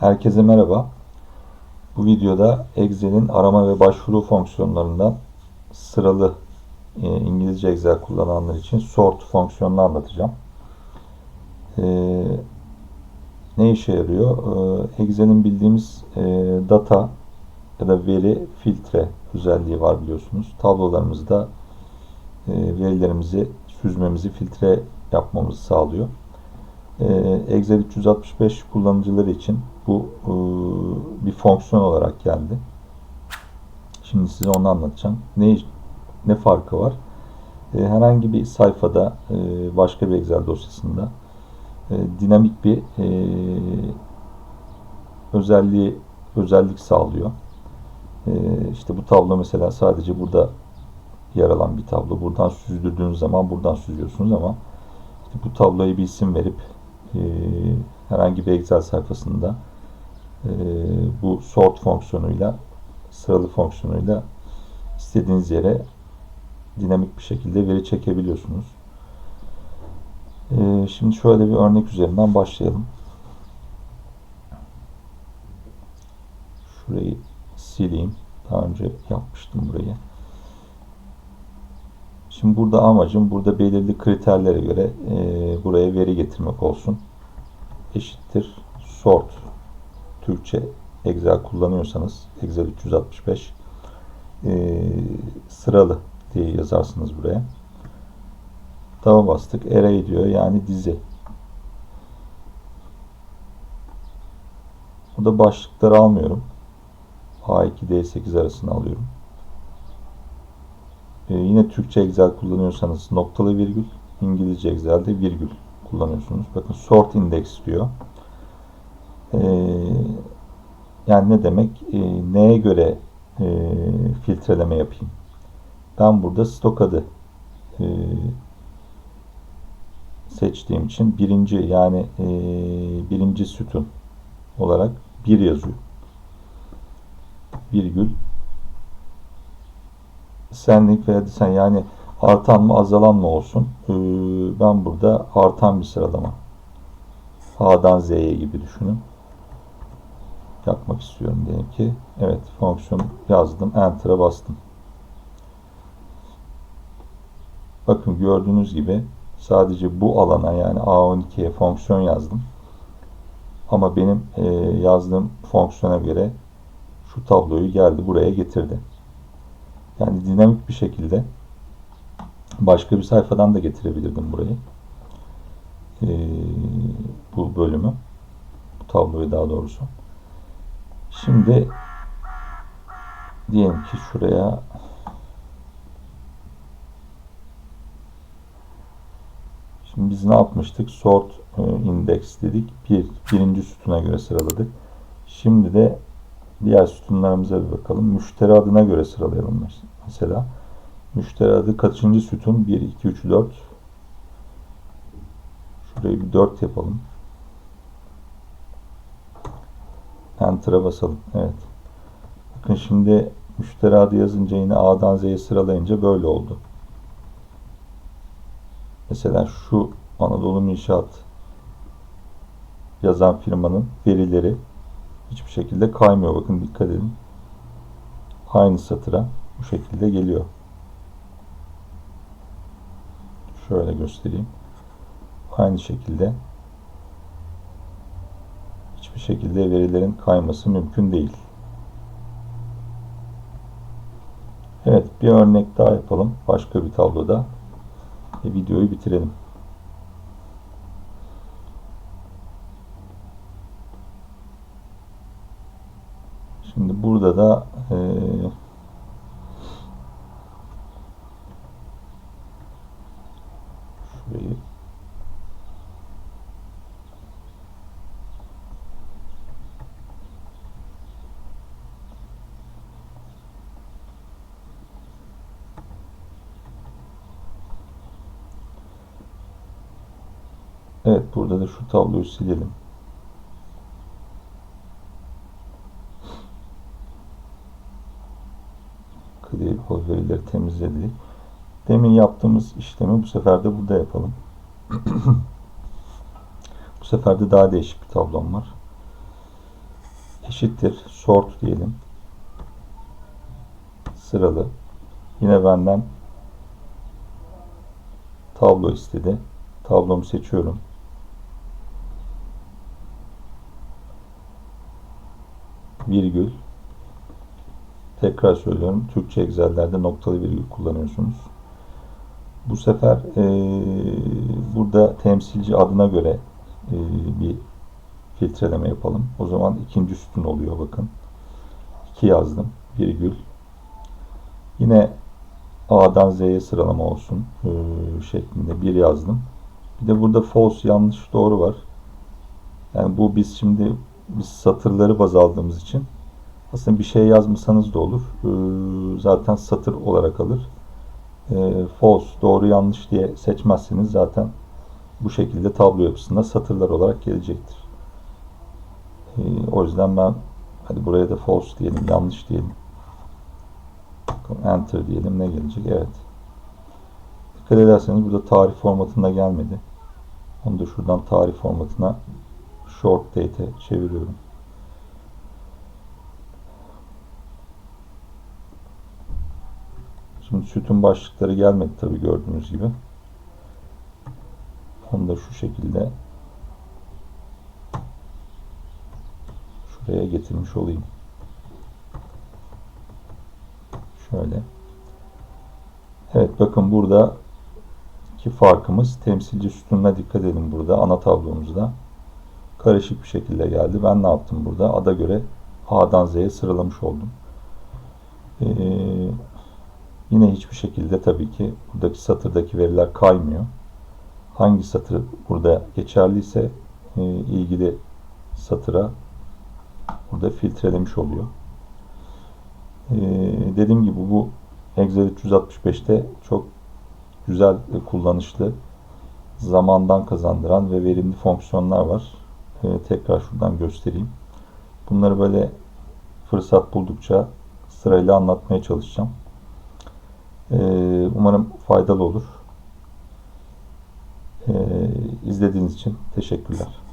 Herkese merhaba. Bu videoda Excel'in arama ve başvuru fonksiyonlarından sıralı e, İngilizce Excel kullananlar için sort fonksiyonunu anlatacağım. E, ne işe yarıyor? E, Excel'in bildiğimiz data ya da veri filtre özelliği var biliyorsunuz. Tablolarımızda verilerimizi süzmemizi filtre yapmamızı sağlıyor. Excel 365 kullanıcıları için bu e, bir fonksiyon olarak geldi. Şimdi size onu anlatacağım. Ne ne farkı var? Ee, herhangi bir sayfada, e, başka bir Excel dosyasında e, dinamik bir özelliği özellik sağlıyor. İşte bu tablo mesela sadece burada yer alan bir tablo. Buradan süzdürdüğünüz zaman buradan süzüyorsunuz ama işte bu tabloya bir isim verip e, herhangi bir Excel sayfasında e, bu sort fonksiyonuyla sıralı fonksiyonuyla istediğiniz yere dinamik bir şekilde veri çekebiliyorsunuz. E, şimdi şöyle bir örnek üzerinden başlayalım. Şurayı sileyim. Daha önce yapmıştım burayı. Şimdi burada amacım burada belirli kriterlere göre e, buraya veri getirmek olsun. Eşittir sort Türkçe Excel kullanıyorsanız Excel 365 e, sıralı diye yazarsınız buraya. Tava bastık. Array diyor yani dizi. Burada başlıkları almıyorum. A2 D8 arasını alıyorum. Ee, yine Türkçe Excel kullanıyorsanız noktalı virgül, İngilizce Excel'de virgül kullanıyorsunuz. Bakın sort index diyor. Ee, yani ne demek? Ee, neye göre e, filtreleme yapayım? Ben burada stok adı e, seçtiğim için birinci yani e, birinci sütun olarak bir yazıyor. Virgül senlik veya desen yani artan mı azalan mı olsun. Ee, ben burada artan bir sıralama. A'dan Z'ye gibi düşünün. Yapmak istiyorum diyelim ki. Evet fonksiyon yazdım. Enter'a bastım. Bakın gördüğünüz gibi sadece bu alana yani A12'ye fonksiyon yazdım. Ama benim e, yazdığım fonksiyona göre şu tabloyu geldi buraya getirdi. Yani dinamik bir şekilde başka bir sayfadan da getirebilirdim burayı. Ee, bu bölümü. Bu tabloyu daha doğrusu. Şimdi diyelim ki şuraya Şimdi biz ne yapmıştık? Sort e, index dedik. Bir, birinci sütuna göre sıraladık. Şimdi de diğer sütunlarımıza bir bakalım. Müşteri adına göre sıralayalım mesela. Müşteri adı kaçıncı sütun? 1, 2, 3, 4. Şurayı bir 4 yapalım. Enter'a basalım. Evet. Bakın şimdi müşteri adı yazınca yine A'dan Z'ye sıralayınca böyle oldu. Mesela şu Anadolu İnşaat yazan firmanın verileri hiçbir şekilde kaymıyor. Bakın dikkat edin. Aynı satıra bu şekilde geliyor. Şöyle göstereyim. Aynı şekilde hiçbir şekilde verilerin kayması mümkün değil. Evet bir örnek daha yapalım. Başka bir tabloda. Ve videoyu bitirelim. Şimdi burada da e, şurayı Evet burada da şu tabloyu silelim. clear all verileri temizledik. Demin yaptığımız işlemi bu sefer de burada yapalım. bu sefer de daha değişik bir tablom var. eşittir sort diyelim. Sıralı. Yine benden tablo istedi. Tablomu seçiyorum. Virgül. Tekrar söylüyorum. Türkçe Excel'lerde noktalı virgül kullanıyorsunuz. Bu sefer e, burada temsilci adına göre e, bir filtreleme yapalım. O zaman ikinci sütun oluyor bakın. 2 yazdım. Virgül. Yine A'dan Z'ye sıralama olsun e, şeklinde bir yazdım. Bir de burada false yanlış doğru var. Yani bu biz şimdi biz satırları baz aldığımız için aslında bir şey yazmasanız da olur. E, zaten satır olarak alır. E, false doğru yanlış diye seçmezseniz zaten bu şekilde tablo yapısında satırlar olarak gelecektir. E, o yüzden ben hadi buraya da false diyelim yanlış diyelim. Enter diyelim ne gelecek? Evet. Dikkat ederseniz burada tarih formatında gelmedi. Onu da şuradan tarih formatına short date çeviriyorum. Şimdi sütun başlıkları gelmedi tabi gördüğünüz gibi. Onu da şu şekilde şuraya getirmiş olayım. Şöyle. Evet bakın burada ki farkımız temsilci sütununa dikkat edin burada ana tablomuzda. Karışık bir şekilde geldi. Ben ne yaptım burada? Ada göre A'dan Z'ye sıralamış oldum. Ee, yine hiçbir şekilde tabii ki buradaki satırdaki veriler kaymıyor. Hangi satır burada geçerliyse e, ilgili satıra burada filtrelemiş oluyor. Ee, dediğim gibi bu Excel 365'te çok güzel kullanışlı zamandan kazandıran ve verimli fonksiyonlar var. Ee, tekrar şuradan göstereyim. Bunları böyle fırsat buldukça sırayla anlatmaya çalışacağım. Ee, umarım faydalı olur. Ee, izlediğiniz için teşekkürler.